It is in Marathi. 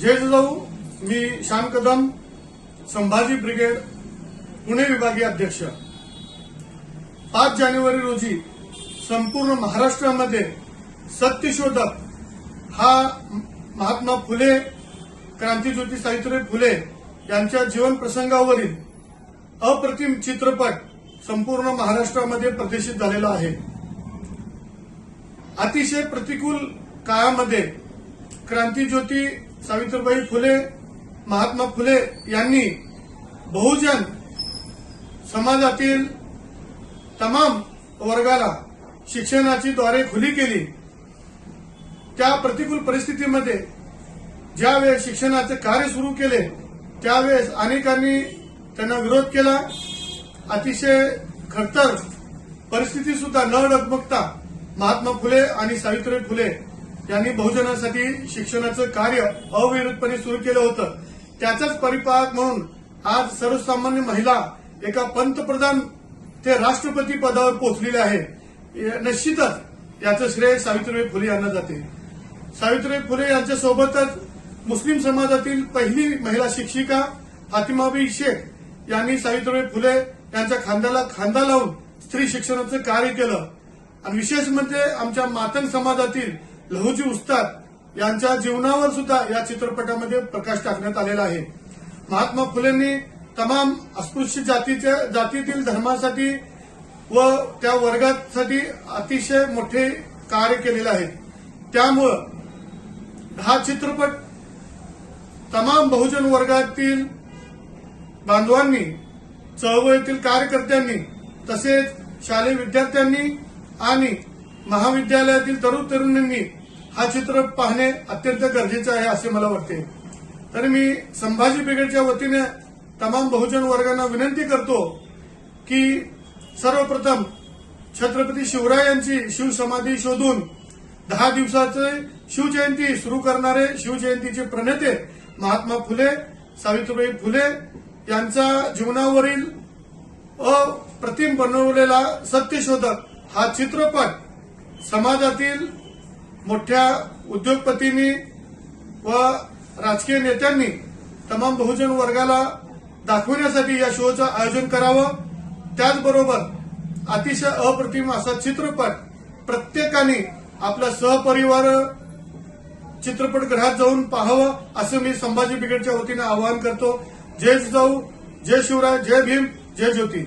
जय जिजाऊ मी श्याम कदम संभाजी ब्रिगेड पुणे विभागीय अध्यक्ष. पाच जानेवारी रोजी संपूर्ण महाराष्ट्रामध्ये सत्यशोधक हा महात्मा फुले क्रांतीज्योती सावित्रीबाई फुले यांच्या जीवन प्रसंगावरील अप्रतिम चित्रपट संपूर्ण महाराष्ट्रामध्ये प्रदर्शित झालेला आहे. अतिशय प्रतिकूल काळामध्ये क्रांतीज्योती सावित्रीबाई फुले महात्मा फुले यांनी बहुजन समाजातील तमाम वर्गाला शिक्षणाची द्वारे खुली केली. त्या प्रतिकूल परिस्थितीमध्ये ज्यावेळेस शिक्षणाचे कार्य सुरू केले त्यावेळेस अनेकांनी त्यांना विरोध केला. अतिशय खडतर परिस्थिती सुद्धा न डगमगता महात्मा फुले आणि सावित्रीबाई फुले यांनी बहुजनासाठी शिक्षणाचं कार्य अविरतपणे सुरू केलं होतं. त्याचाच परिपाक म्हणून आज सर्वसामान्य महिला एका पंतप्रधान ते राष्ट्रपती पदावर पोहोचलेले आहे. निश्चितच याचं श्रेय सावित्रीबाई फुले यांना जाते. सावित्रीबाई फुले यांच्यासोबतच मुस्लिम समाजातील पहिली महिला शिक्षिका फातिमाबाई शेख यांनी सावित्रीबाई फुले यांच्या खांद्याला खांदा लावून स्त्री शिक्षणाचं कार्य केलं. आणि विशेष म्हणजे आमच्या मातंग समाजातील लहुजी उस्ताद यांच्या जीवनावर सुद्धा या चित्रपटामध्ये प्रकाश टाकण्यात आलेला आहे. महात्मा फुलेंनी तमाम अस्पृश्य जातीच्या जातीतील धर्मासाठी व त्या वर्गासाठी अतिशय मोठे कार्य केलेले आहे. त्यामुळं हा चित्रपट तमाम बहुजन वर्गातील बांधवांनी चळवळीतील कार्यकर्त्यांनी तसेच शालेय विद्यार्थ्यांनी आणि महाविद्यालयातील तरुण तरुणींनी हा चित्र पाहणे अत्यंत गरजेचं आहे असे मला वाटते. तर मी संभाजी ब्रिगेडच्या वतीने तमाम बहुजन वर्गांना विनंती करतो की सर्वप्रथम छत्रपती शिवरायांची शिवसमाधी शोधून दहा दिवसाचे शिवजयंती सुरू करणारे शिवजयंतीचे प्रणेते महात्मा फुले सावित्रीबाई फुले यांचा जीवनावरील अप्रतिम बनवलेला सत्यशोधक हा चित्रपट समाजातील मोठ्या उद्योगपतींनी व राजकीय नेत्यांनी तमाम बहुजन वर्गाला दाखवण्यासाठी या शोचं आयोजन करावं. त्याचबरोबर अतिशय अप्रतिम असा चित्रपट प्रत्येकाने आपला सहपरिवार चित्रपटगृहात जाऊन पाहावं असं मी संभाजी ब्रिगेडच्या वतीनं आवाहन करतो. जय जाऊ जय शिवराय जय भीम जय ज्योती.